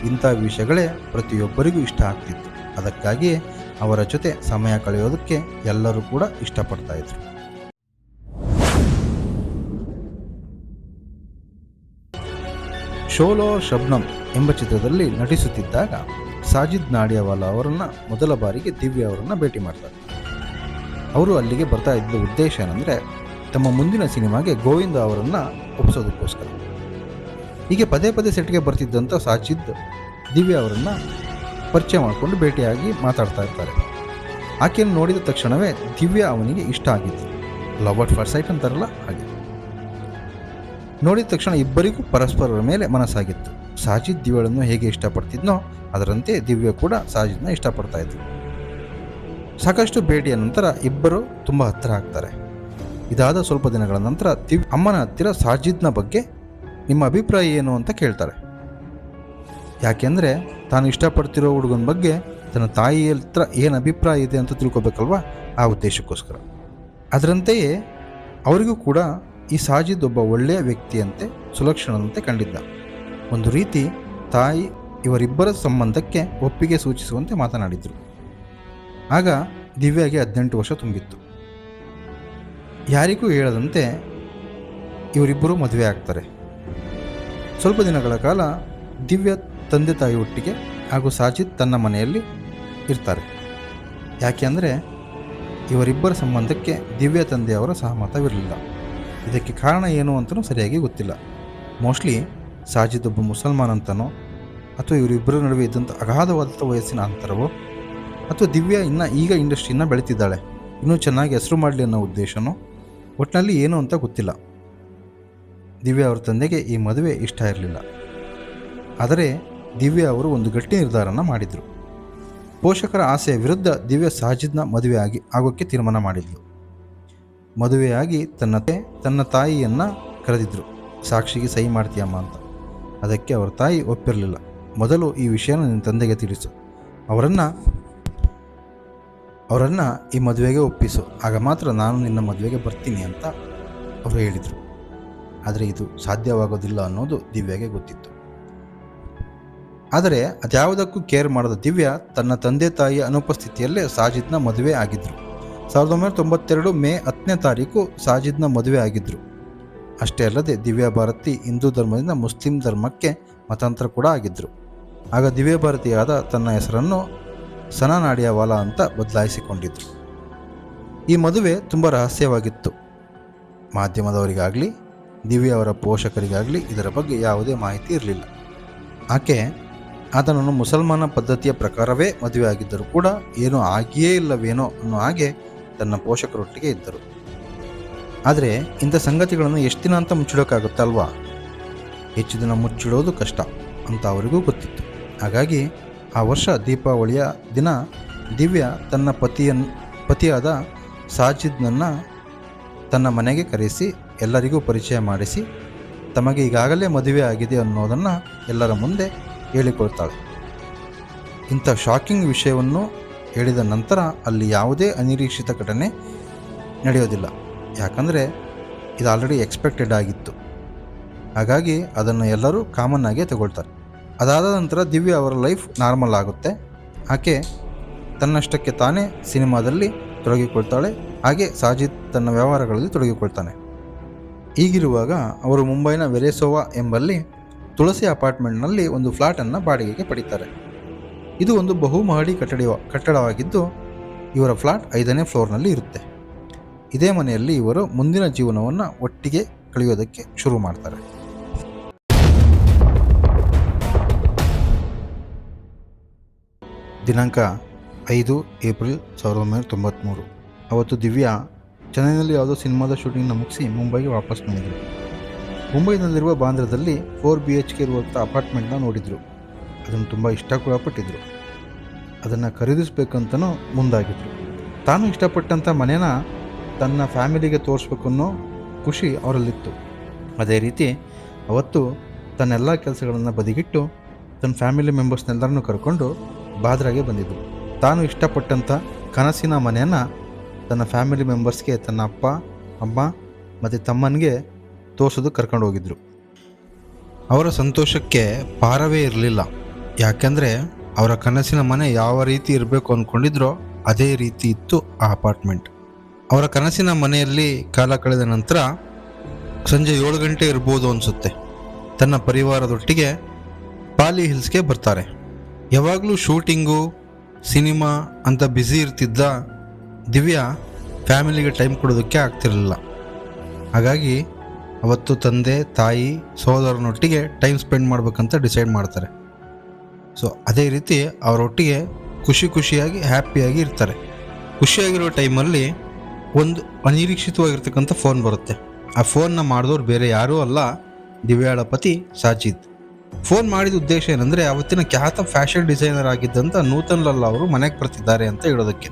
ಇಂಥ ವಿಷಯಗಳೇ ಪ್ರತಿಯೊಬ್ಬರಿಗೂ ಇಷ್ಟ ಆಗ್ತಿತ್ತು. ಅದಕ್ಕಾಗಿಯೇ ಅವರ ಜೊತೆ ಸಮಯ ಕಳೆಯೋದಕ್ಕೆ ಎಲ್ಲರೂ ಕೂಡ ಇಷ್ಟಪಡ್ತಾ ಇದ್ರು. ಶೋಲೋ ಶಬ್ನಂ ಎಂಬ ಚಿತ್ರದಲ್ಲಿ ನಟಿಸುತ್ತಿದ್ದಾಗ ಸಾಜಿದ್ ನಾಡಿಯಾವಾಲಾ ಅವರನ್ನು ಮೊದಲ ಬಾರಿಗೆ ದಿವ್ಯ ಅವರನ್ನು ಭೇಟಿ ಮಾಡ್ತಾರೆ. ಅವರು ಅಲ್ಲಿಗೆ ಬರ್ತಾ ಇದ್ದ ಉದ್ದೇಶ ಏನಂದರೆ ತಮ್ಮ ಮುಂದಿನ ಸಿನಿಮಾಗೆ ಗೋವಿಂದ ಅವರನ್ನು ಒಪ್ಪಿಸೋದಕ್ಕೋಸ್ಕರ ಹೀಗೆ ಪದೇ ಪದೇ ಸೆಟ್ಗೆ ಬರ್ತಿದ್ದಂಥ ಸಾಚಿದ್ ದಿವ್ಯ ಅವರನ್ನು ಪರಿಚಯ ಮಾಡಿಕೊಂಡು ಭೇಟಿಯಾಗಿ ಮಾತಾಡ್ತಾ ಇರ್ತಾರೆ. ಆಕೆಯನ್ನು ನೋಡಿದ ತಕ್ಷಣವೇ ದಿವ್ಯ ಅವನಿಗೆ ಇಷ್ಟ ಆಗಿತ್ತು ಲವ್ ಅಟ್ ಫಸ್ಟ್ ಸೈಟ್ ಅಂತಾರಲ್ಲ ಹಾಗೆ. ನೋಡಿದ ತಕ್ಷಣ ಇಬ್ಬರಿಗೂ ಪರಸ್ಪರರ ಮೇಲೆ ಮನಸ್ಸಾಗಿತ್ತು. ಸಾಜಿದ್ ದಿವ್ಯಳನ್ನು ಹೇಗೆ ಇಷ್ಟಪಡ್ತಿದ್ನೋ ಅದರಂತೆ ದಿವ್ಯ ಕೂಡ ಸಾಜಿದ್ನ ಇಷ್ಟಪಡ್ತಾ ಇದ್ರು. ಸಾಕಷ್ಟು ಭೇಟಿಯ ನಂತರ ಇಬ್ಬರು ತುಂಬ ಹತ್ತಿರ ಆಗ್ತಾರೆ. ಇದಾದ ಸ್ವಲ್ಪ ದಿನಗಳ ನಂತರ ದಿವ್ ಅಮ್ಮನ ಹತ್ತಿರ ಸಾಜಿದ್ನ ಬಗ್ಗೆ ನಿಮ್ಮ ಅಭಿಪ್ರಾಯ ಏನು ಅಂತ ಕೇಳ್ತಾರೆ. ಯಾಕೆಂದರೆ ತಾನು ಇಷ್ಟಪಡ್ತಿರೋ ಹುಡುಗನ ಬಗ್ಗೆ ತನ್ನ ತಾಯಿಯ ಹತ್ರ ಏನು ಅಭಿಪ್ರಾಯ ಇದೆ ಅಂತ ತಿಳ್ಕೊಬೇಕಲ್ವಾ ಆ ಉದ್ದೇಶಕ್ಕೋಸ್ಕರ. ಅದರಂತೆಯೇ ಅವರಿಗೂ ಕೂಡ ಈ ಸಾಜಿದ್ ಒಬ್ಬ ಒಳ್ಳೆಯ ವ್ಯಕ್ತಿಯಂತೆ ಸುಲಕ್ಷಣದಂತೆ ಕಂಡಿದ್ದ. ಒಂದು ರೀತಿ ತಾಯಿ ಇವರಿಬ್ಬರ ಸಂಬಂಧಕ್ಕೆ ಒಪ್ಪಿಗೆ ಸೂಚಿಸುವಂತೆ ಮಾತನಾಡಿದರು. ಆಗ ದಿವ್ಯಾಗೆ ಹದಿನೆಂಟು ವರ್ಷ ತುಂಬಿತ್ತು. ಯಾರಿಗೂ ಹೇಳದಂತೆ ಇವರಿಬ್ಬರು ಮದುವೆ ಆಗ್ತಾರೆ. ಸ್ವಲ್ಪ ದಿನಗಳ ಕಾಲ ದಿವ್ಯ ತಂದೆ ತಾಯಿ ಒಟ್ಟಿಗೆ ಹಾಗೂ ಸಾಜಿದ್ ತನ್ನ ಮನೆಯಲ್ಲಿ ಇರ್ತಾರೆ. ಯಾಕೆ ಅಂದರೆ ಇವರಿಬ್ಬರ ಸಂಬಂಧಕ್ಕೆ ದಿವ್ಯ ತಂದೆಯವರ ಸಹಮತವಿರಲಿಲ್ಲ. ಇದಕ್ಕೆ ಕಾರಣ ಏನು ಅಂತಲೂ ಸರಿಯಾಗಿ ಗೊತ್ತಿಲ್ಲ. ಮೋಸ್ಟ್ಲಿ ಸಾಜಿದ್ ಒಬ್ಬ ಮುಸಲ್ಮಾನ್ ಅಂತನೋ ಅಥವಾ ಇವರಿಬ್ಬರ ನಡುವೆ ಇದ್ದಂಥ ಅಗಾಧವಾದಂಥ ವಯಸ್ಸಿನ ಅಂತರವೋ ಅಥವಾ ದಿವ್ಯ ಇನ್ನು ಈಗ ಇಂಡಸ್ಟ್ರಿನ ಬೆಳೀತಿದ್ದಾಳೆ. ಇನ್ನೂ ಚೆನ್ನಾಗಿ ಹೆಸರು ಮಾಡಲಿ ಅನ್ನೋ ಉದ್ದೇಶನೋ? ಒಟ್ಟಿನಲ್ಲಿ ಏನು ಅಂತ ಗೊತ್ತಿಲ್ಲ. ದಿವ್ಯ ಅವರ ತಂದೆಗೆ ಈ ಮದುವೆ ಇಷ್ಟ ಇರಲಿಲ್ಲ. ಆದರೆ ದಿವ್ಯ ಅವರು ಒಂದು ಗಟ್ಟಿ ನಿರ್ಧಾರನ ಮಾಡಿದರು. ಪೋಷಕರ ಆಸೆಯ ವಿರುದ್ಧ ದಿವ್ಯ ಸಾಜಿದ್ನ ಮದುವೆಯಾಗಿ ಆಗೋಕ್ಕೆ ತೀರ್ಮಾನ ಮಾಡಿದ್ಲು. ಮದುವೆಯಾಗಿ ತನ್ನ ತನ್ನ ತಾಯಿಯನ್ನು ಕರೆದಿದ್ರು. ಸಾಕ್ಷಿಗೆ ಸಹಿ ಮಾಡ್ತೀಯಮ್ಮ ಅಂತ. ಅದಕ್ಕೆ ಅವರ ತಾಯಿ ಒಪ್ಪಿರಲಿಲ್ಲ. ಮೊದಲು ಈ ವಿಷಯನ ನಿನ್ನ ತಂದೆಗೆ ತಿಳಿಸು. ಅವರನ್ನು ಅವರನ್ನು ಈ ಮದುವೆಗೆ ಒಪ್ಪಿಸು. ಆಗ ಮಾತ್ರ ನಾನು ನಿನ್ನ ಮದುವೆಗೆ ಬರ್ತೀನಿ ಅಂತ ಅವರು ಹೇಳಿದರು. ಆದರೆ ಇದು ಸಾಧ್ಯವಾಗೋದಿಲ್ಲ ಅನ್ನೋದು ದಿವ್ಯಾಗೆ ಗೊತ್ತಿತ್ತು. ಆದರೆ ಅದ್ಯಾವುದಕ್ಕೂ ಕೇರ್ ಮಾಡದ ದಿವ್ಯ ತನ್ನ ತಂದೆ ತಾಯಿಯ ಅನುಪಸ್ಥಿತಿಯಲ್ಲೇ ಸಾಜಿದ್ನ ಮದುವೆ ಆಗಿದ್ದರು ಸಾವಿರದ ಒಂಬೈನೂರ ತೊಂಬತ್ತೆರಡು ಮೇ ಹತ್ತನೇ ತಾರೀಕು ಸಾಜಿದ್ನ ಮದುವೆ ಆಗಿದ್ದರು ಅಷ್ಟೇ ಅಲ್ಲದೆ ದಿವ್ಯಾ ಭಾರತಿ ಹಿಂದೂ ಧರ್ಮದಿಂದ ಮುಸ್ಲಿಂ ಧರ್ಮಕ್ಕೆ ಮತಾಂತರ ಕೂಡ ಆಗಿದ್ದರು ಆಗ ದಿವ್ಯ ಭಾರತಿಯಾದ ತನ್ನ ಹೆಸರನ್ನು ಸನಾ ನಾಡಿಯಾವಾಲಾ ಅಂತ ಬದಲಾಯಿಸಿಕೊಂಡಿದ್ರು. ಈ ಮದುವೆ ತುಂಬ ರಹಸ್ಯವಾಗಿತ್ತು. ಮಾಧ್ಯಮದವರಿಗಾಗಲಿ, ದಿವ್ಯ ಅವರ ಪೋಷಕರಿಗಾಗಲಿ ಇದರ ಬಗ್ಗೆ ಯಾವುದೇ ಮಾಹಿತಿ ಇರಲಿಲ್ಲ. ಆಕೆ ಆತನನ್ನು ಮುಸಲ್ಮಾನ ಪದ್ಧತಿಯ ಪ್ರಕಾರವೇ ಮದುವೆ ಆಗಿದ್ದರೂ ಕೂಡ ಏನೂ ಆಗಿಯೇ ಇಲ್ಲವೇನೋ ಅನ್ನೋ ಹಾಗೆ ತನ್ನ ಪೋಷಕರೊಟ್ಟಿಗೆ ಇದ್ದರು. ಆದರೆ ಇಂಥ ಸಂಗತಿಗಳನ್ನು ಎಷ್ಟು ದಿನ ಅಂತ ಮುಚ್ಚಿಡೋಕ್ಕಾಗುತ್ತಲ್ವಾ? ಹೆಚ್ಚು ದಿನ ಮುಚ್ಚಿಡೋದು ಕಷ್ಟ ಅಂತ ಅವರಿಗೂ ಗೊತ್ತಿತ್ತು. ಹಾಗಾಗಿ ಆ ವರ್ಷ ದೀಪಾವಳಿಯ ದಿನ ದಿವ್ಯ ತನ್ನ ಪತಿಯನ್ನು ಪತಿಯಾದ ಸಾಜಿದ್ನನ್ನು ತನ್ನ ಮನೆಗೆ ಕರೆಸಿ ಎಲ್ಲರಿಗೂ ಪರಿಚಯ ಮಾಡಿಸಿ, ತಮಗೆ ಈಗಾಗಲೇ ಮದುವೆ ಆಗಿದೆ ಅನ್ನೋದನ್ನು ಎಲ್ಲರ ಮುಂದೆ ಹೇಳಿಕೊಳ್ತಾಳೆ. ಇಂಥ ಶಾಕಿಂಗ್ ವಿಷಯವನ್ನು ಹೇಳಿದ ನಂತರ ಅಲ್ಲಿ ಯಾವುದೇ ಅನಿರೀಕ್ಷಿತ ಘಟನೆ ನಡೆಯೋದಿಲ್ಲ. ಯಾಕಂದರೆ ಇದು ಆಲ್ರೆಡಿ ಎಕ್ಸ್ಪೆಕ್ಟೆಡ್ ಆಗಿತ್ತು. ಹಾಗಾಗಿ ಅದನ್ನು ಎಲ್ಲರೂ ಕಾಮನ್ ತಗೊಳ್ತಾರೆ. ಅದಾದ ನಂತರ ದಿವ್ಯ ಅವರ ಲೈಫ್ ನಾರ್ಮಲ್ ಆಗುತ್ತೆ. ಆಕೆ ತನ್ನಷ್ಟಕ್ಕೆ ತಾನೇ ಸಿನಿಮಾದಲ್ಲಿ ತೊಡಗಿಕೊಳ್ತಾಳೆ. ಹಾಗೆ ಸಾಜಿದ್ ತನ್ನ ವ್ಯವಹಾರಗಳಲ್ಲಿ ತೊಡಗಿಕೊಳ್ತಾನೆ. ಈಗಿರುವಾಗ ಅವರು ಮುಂಬೈನ ವೆರೆಸೋವಾ ಎಂಬಲ್ಲಿ ತುಳಸಿ ಅಪಾರ್ಟ್ಮೆಂಟ್ನಲ್ಲಿ ಒಂದು ಫ್ಲಾಟನ್ನು ಬಾಡಿಗೆಗೆ ಪಡಿತಾರೆ. ಇದು ಒಂದು ಬಹುಮಹಡಿ ಕಟ್ಟಡ ಕಟ್ಟಡವಾಗಿದ್ದು ಇವರ ಫ್ಲಾಟ್ ಐದನೇ ಫ್ಲೋರ್ನಲ್ಲಿ ಇರುತ್ತೆ. ಇದೇ ಮನೆಯಲ್ಲಿ ಇವರು ಮುಂದಿನ ಜೀವನವನ್ನು ಒಟ್ಟಿಗೆ ಕಳೆಯೋದಕ್ಕೆ ಶುರು ಮಾಡ್ತಾರೆ. ದಿನಾಂಕ ಐದು ಏಪ್ರಿಲ್ ಸಾವಿರದ ಒಂಬೈನೂರ ತೊಂಬತ್ತ್ಮೂರು ಅವತ್ತು ದಿವ್ಯಾ ಚೆನ್ನೈನಲ್ಲಿ ಯಾವುದೋ ಸಿನಿಮಾದ ಶೂಟಿಂಗ್ನ ಮುಗಿಸಿ ಮುಂಬೈಗೆ ವಾಪಸ್ ಬಂದಿದ್ರು ಮುಂಬೈನಲ್ಲಿರುವ ಬಾಂದ್ರದಲ್ಲಿ ಫೋರ್ ಬಿ ಎಚ್ ಕೆ ಇರುವಂಥ ಅಪಾರ್ಟ್ಮೆಂಟ್ನ ನೋಡಿದರು. ಅದನ್ನು ತುಂಬ ಇಷ್ಟ ಕೂಡ ಪಟ್ಟಿದ್ರು ಅದನ್ನು ಖರೀದಿಸಬೇಕಂತನೂ ಮುಂದಾಗಿದ್ರು. ತಾನು ಇಷ್ಟಪಟ್ಟಂಥ ಮನೇನ ತನ್ನ ಫ್ಯಾಮಿಲಿಗೆ ತೋರಿಸ್ಬೇಕು ಅನ್ನೋ ಖುಷಿ ಅವರಲ್ಲಿತ್ತು. ಅದೇ ರೀತಿ ಅವತ್ತು ತನ್ನೆಲ್ಲ ಕೆಲಸಗಳನ್ನು ಬದಿಗಿಟ್ಟು ತನ್ನ ಫ್ಯಾಮಿಲಿ ಮೆಂಬರ್ಸ್ನೆಲ್ಲರನ್ನು ಕರ್ಕೊಂಡು ಬಾದ್ರಾಗೆ ಬಂದಿದ್ದು ತಾನು ಇಷ್ಟಪಟ್ಟಂಥ ಕನಸಿನ ಮನೆಯನ್ನು ತನ್ನ ಫ್ಯಾಮಿಲಿ ಮೆಂಬರ್ಸ್ಗೆ, ತನ್ನ ಅಪ್ಪ, ಅಮ್ಮ ಮತ್ತು ತಮ್ಮನಿಗೆ ತೋರಿಸೋದು ಕರ್ಕೊಂಡು ಹೋಗಿದ್ದರು ಅವರ ಸಂತೋಷಕ್ಕೆ ಪಾರವೇ ಇರಲಿಲ್ಲ. ಯಾಕೆಂದರೆ ಅವರ ಕನಸಿನ ಮನೆ ಯಾವ ರೀತಿ ಇರಬೇಕು ಅಂದ್ಕೊಂಡಿದ್ರೋ ಅದೇ ರೀತಿ ಇತ್ತು ಆ ಅಪಾರ್ಟ್ಮೆಂಟ್. ಅವರ ಕನಸಿನ ಮನೆಯಲ್ಲಿ ಕಾಲ ಕಳೆದ ನಂತರ ಸಂಜೆ ಏಳು ಗಂಟೆ ಇರ್ಬೋದು ಅನಿಸುತ್ತೆ. ತನ್ನ ಪರಿವಾರದೊಟ್ಟಿಗೆ ಪಾಲಿ ಹಿಲ್ಸ್ಗೆ ಬರ್ತಾರೆ. ಯಾವಾಗಲೂ ಶೂಟಿಂಗು, ಸಿನಿಮಾ ಅಂತ ಬ್ಯುಸಿ ಇರ್ತಿದ್ದ ದಿವ್ಯಾ ಫ್ಯಾಮಿಲಿಗೆ ಟೈಮ್ ಕೊಡೋದಕ್ಕೆ ಆಗ್ತಿರಲಿಲ್ಲ. ಹಾಗಾಗಿ ಅವತ್ತು ತಂದೆ, ತಾಯಿ, ಸಹೋದರನೊಟ್ಟಿಗೆ ಟೈಮ್ ಸ್ಪೆಂಡ್ ಮಾಡಬೇಕಂತ ಡಿಸೈಡ್ ಮಾಡ್ತಾರೆ. ಸೊ, ಅದೇ ರೀತಿ ಅವರೊಟ್ಟಿಗೆ ಖುಷಿ ಖುಷಿಯಾಗಿ, ಹ್ಯಾಪಿಯಾಗಿ ಇರ್ತಾರೆ. ಖುಷಿಯಾಗಿರೋ ಟೈಮಲ್ಲಿ ಒಂದು ಅನಿರೀಕ್ಷಿತವಾಗಿರ್ತಕ್ಕಂಥ ಫೋನ್ ಬರುತ್ತೆ. ಆ ಫೋನ್ನ ಮಾಡಿದವ್ರು ಬೇರೆ ಯಾರೂ ಅಲ್ಲ, ದಿವ್ಯಾಳ ಪತಿ ಸಾಜಿದ್. ಫೋನ್ ಮಾಡಿದ ಉದ್ದೇಶ ಏನಂದ್ರೆ, ಅವತ್ತಿನ ಖ್ಯಾತ ಫ್ಯಾಷನ್ ಡಿಸೈನರ್ ಆಗಿದ್ದಂಥ ನೂತನ್ ಲಲ್ಲಾ ಅವರು ಮನೆಗೆ ಬರ್ತಿದ್ದಾರೆ ಅಂತ ಹೇಳೋದಕ್ಕೆ.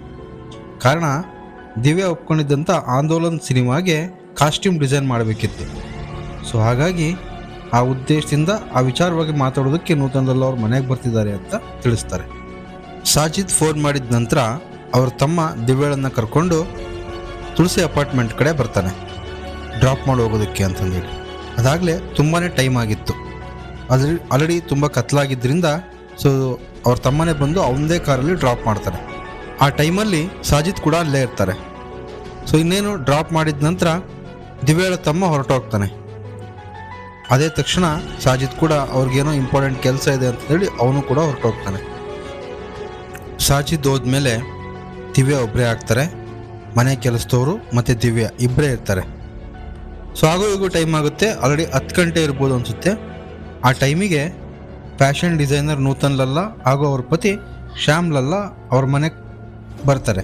ಕಾರಣ, ದಿವ್ಯಾ ಒಪ್ಕೊಂಡಿದ್ದಂಥ ಆಂದೋಲನ್ ಸಿನಿಮಾಗೆ ಕಾಸ್ಟ್ಯೂಮ್ ಡಿಸೈನ್ ಮಾಡಬೇಕಿತ್ತು. ಸೊ ಹಾಗಾಗಿ, ಆ ಉದ್ದೇಶದಿಂದ, ಆ ವಿಚಾರವಾಗಿ ಮಾತಾಡೋದಕ್ಕೆ ನೂತನ್ ಲಲ್ಲಾ ಅವರು ಮನೆಗೆ ಬರ್ತಿದ್ದಾರೆ ಅಂತ ತಿಳಿಸ್ತಾರೆ. ಸಾಜಿದ್ ಫೋನ್ ಮಾಡಿದ ನಂತರ, ಅವ್ರ ತಮ್ಮ ದಿವ್ಯಾಳನ್ನ ಕರ್ಕೊಂಡು ತುಳಸಿ ಅಪಾರ್ಟ್ಮೆಂಟ್ ಕಡೆ ಬರ್ತಾನೆ. ಡ್ರಾಪ್ ಮಾಡಿ ಹೋಗೋದಕ್ಕೆ ಅಂತಂದೇಳಿ. ಅದಾಗಲೇ ತುಂಬಾ ಟೈಮ್ ಆಗಿತ್ತು. ಅದ್ರ ಆಲ್ರೆಡಿ ತುಂಬ ಕತ್ಲಾಗಿದ್ದರಿಂದ ಸೊ ಅವ್ರ ತಮ್ಮನೇ ಬಂದು ಅವನದೇ ಕಾರಲ್ಲಿ ಡ್ರಾಪ್ ಮಾಡ್ತಾರೆ. ಆ ಟೈಮಲ್ಲಿ ಸಾಜಿದ್ ಕೂಡ ಅಲ್ಲೇ ಇರ್ತಾರೆ. ಸೊ ಇನ್ನೇನು ಡ್ರಾಪ್ ಮಾಡಿದ ನಂತರ ದಿವ್ಯಾಳ ತಮ್ಮ ಹೊರಟೋಗ್ತಾನೆ ಅದೇ ತಕ್ಷಣ ಸಾಜಿದ್ ಕೂಡ ಅವ್ರಿಗೇನೋ ಇಂಪಾರ್ಟೆಂಟ್ ಕೆಲಸ ಇದೆ ಅಂತ ಹೇಳಿ ಅವನು ಕೂಡ ಹೊರಟೋಗ್ತಾನೆ ಸಾಜಿದ್ ಹೋದ್ಮೇಲೆ ದಿವ್ಯ ಒಬ್ಬರೇ ಆಗ್ತಾರೆ. ಮನೆ ಕೆಲಸದವರು ಮತ್ತು ದಿವ್ಯ ಇಬ್ಬರೇ ಇರ್ತಾರೆ. ಸೊ ಆಗೋ ಈಗೂ ಟೈಮ್ ಆಗುತ್ತೆ. ಆಲ್ರೆಡಿ ಹತ್ತು ಗಂಟೆ ಇರ್ಬೋದು ಅನಿಸುತ್ತೆ. ಆ ಟೈಮಿಗೆ ಫ್ಯಾಷನ್ ಡಿಸೈನರ್ ನೂತನ್ ಲಲ್ಲಾ ಹಾಗೂ ಅವ್ರ ಪತಿ ಶ್ಯಾಮ್ ಲಲ್ಲಾ ಅವ್ರ ಮನೆಗೆ ಬರ್ತಾರೆ.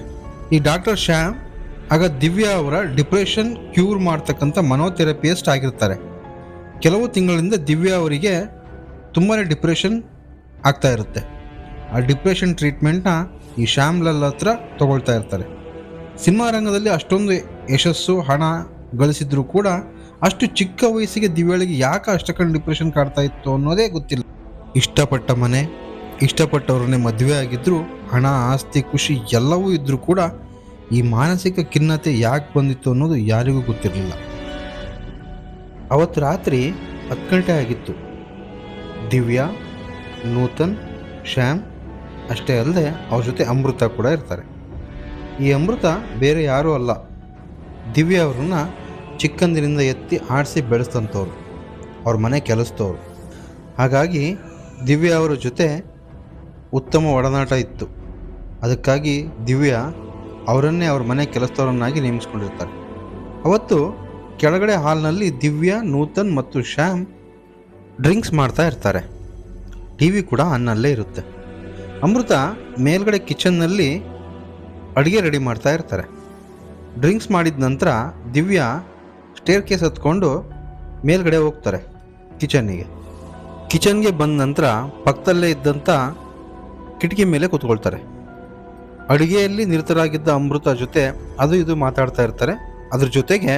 ಈ ಡಾಕ್ಟರ್ ಶ್ಯಾಮ್, ಆಗ ದಿವ್ಯಾ ಅವರ ಡಿಪ್ರೆಷನ್ ಕ್ಯೂರ್ ಮಾಡ್ತಕ್ಕಂಥ ಮನೋಥೆರಪಿಯಸ್ಟ್ ಆಗಿರ್ತಾರೆ. ಕೆಲವು ತಿಂಗಳಿಂದ ದಿವ್ಯಾ ಅವರಿಗೆ ತುಂಬಾ ಡಿಪ್ರೆಷನ್ ಆಗ್ತಾ ಇರುತ್ತೆ. ಆ ಡಿಪ್ರೆಷನ್ ಟ್ರೀಟ್ಮೆಂಟ್ನ ಈ ಶ್ಯಾಮ್ ಲಲ್ಲ ಹತ್ರ ತಗೊಳ್ತಾ ಇರ್ತಾರೆ. ಸಿನಿಮಾ ರಂಗದಲ್ಲಿ ಅಷ್ಟೊಂದು ಯಶಸ್ಸು, ಹಣ ಗಳಿಸಿದ್ರು ಕೂಡ ಅಷ್ಟು ಚಿಕ್ಕ ವಯಸ್ಸಿಗೆ ದಿವ್ಯಾಳಿಗೆ ಯಾಕೆ ಅಷ್ಟಕ್ಕಂಡು ಡಿಪ್ರೆಷನ್ ಕಾಡ್ತಾ ಇತ್ತು ಅನ್ನೋದೇ ಗೊತ್ತಿಲ್ಲ. ಇಷ್ಟಪಟ್ಟ ಮನೆ, ಇಷ್ಟಪಟ್ಟವ್ರನ್ನೇ ಮದುವೆ ಆಗಿದ್ರು, ಹಣ, ಆಸ್ತಿ, ಖುಷಿ ಎಲ್ಲವೂ ಇದ್ದರೂ ಕೂಡ ಈ ಮಾನಸಿಕ ಖಿನ್ನತೆ ಯಾಕೆ ಬಂದಿತ್ತು ಅನ್ನೋದು ಯಾರಿಗೂ ಗೊತ್ತಿರಲಿಲ್ಲ. ಅವತ್ತು ರಾತ್ರಿ ಹತ್ತು ಗಂಟೆ ಆಗಿತ್ತು. ದಿವ್ಯಾ, ನೂತನ್, ಶ್ಯಾಮ್ ಅಷ್ಟೇ ಅಲ್ಲದೆ ಅವ್ರ ಜೊತೆ ಅಮೃತ ಕೂಡ ಇರ್ತಾರೆ. ಈ ಅಮೃತ ಬೇರೆ ಯಾರೂ ಅಲ್ಲ. ದಿವ್ಯಾ ಅವ್ರನ್ನ ಚಿಕ್ಕಂದಿನಿಂದ ಎತ್ತಿ ಆಡಿಸಿ ಬೆಳೆಸ್ತಂಥವ್ರು ಅವ್ರ ಮನೆ ಕೆಲಸದವ್ರು ಹಾಗಾಗಿ ದಿವ್ಯ ಅವರ ಜೊತೆ ಉತ್ತಮ ಒಡನಾಟ ಇತ್ತು. ಅದಕ್ಕಾಗಿ ದಿವ್ಯ ಅವರನ್ನೇ ಅವ್ರ ಮನೆ ಕೆಲಸದವರನ್ನಾಗಿ ನೇಮಿಸ್ಕೊಂಡಿರ್ತಾರೆ. ಅವತ್ತು ಕೆಳಗಡೆ ಹಾಲ್ನಲ್ಲಿ ದಿವ್ಯ, ನೂತನ್ ಮತ್ತು ಶ್ಯಾಮ್ ಡ್ರಿಂಕ್ಸ್ ಮಾಡ್ತಾ ಇರ್ತಾರೆ. ಟಿ ವಿ ಕೂಡ ಅನ್ನಲ್ಲೇ ಇರುತ್ತೆ. ಅಮೃತ ಮೇಲ್ಗಡೆ ಕಿಚನ್ನಲ್ಲಿ ಅಡುಗೆ ರೆಡಿ ಮಾಡ್ತಾ ಇರ್ತಾರೆ. ಡ್ರಿಂಕ್ಸ್ ಮಾಡಿದ ನಂತರ ದಿವ್ಯಾ ಸ್ಟೇರ್ ಕೇಸ್ ಹತ್ಕೊಂಡು ಮೇಲ್ಗಡೆ ಹೋಗ್ತಾರೆ ಕಿಚನ್ನಿಗೆ. ಕಿಚನ್ಗೆ ಬಂದ ನಂತರ ಪಕ್ಕದಲ್ಲೇ ಇದ್ದಂಥ ಕಿಟಕಿ ಮೇಲೆ ಕೂತ್ಕೊಳ್ತಾರೆ. ಅಡುಗೆಯಲ್ಲಿ ನಿರತರಾಗಿದ್ದ ಅಮೃತ ಜೊತೆ ಅದು ಇದು ಮಾತಾಡ್ತಾ ಇರ್ತಾರೆ. ಅದ್ರ ಜೊತೆಗೆ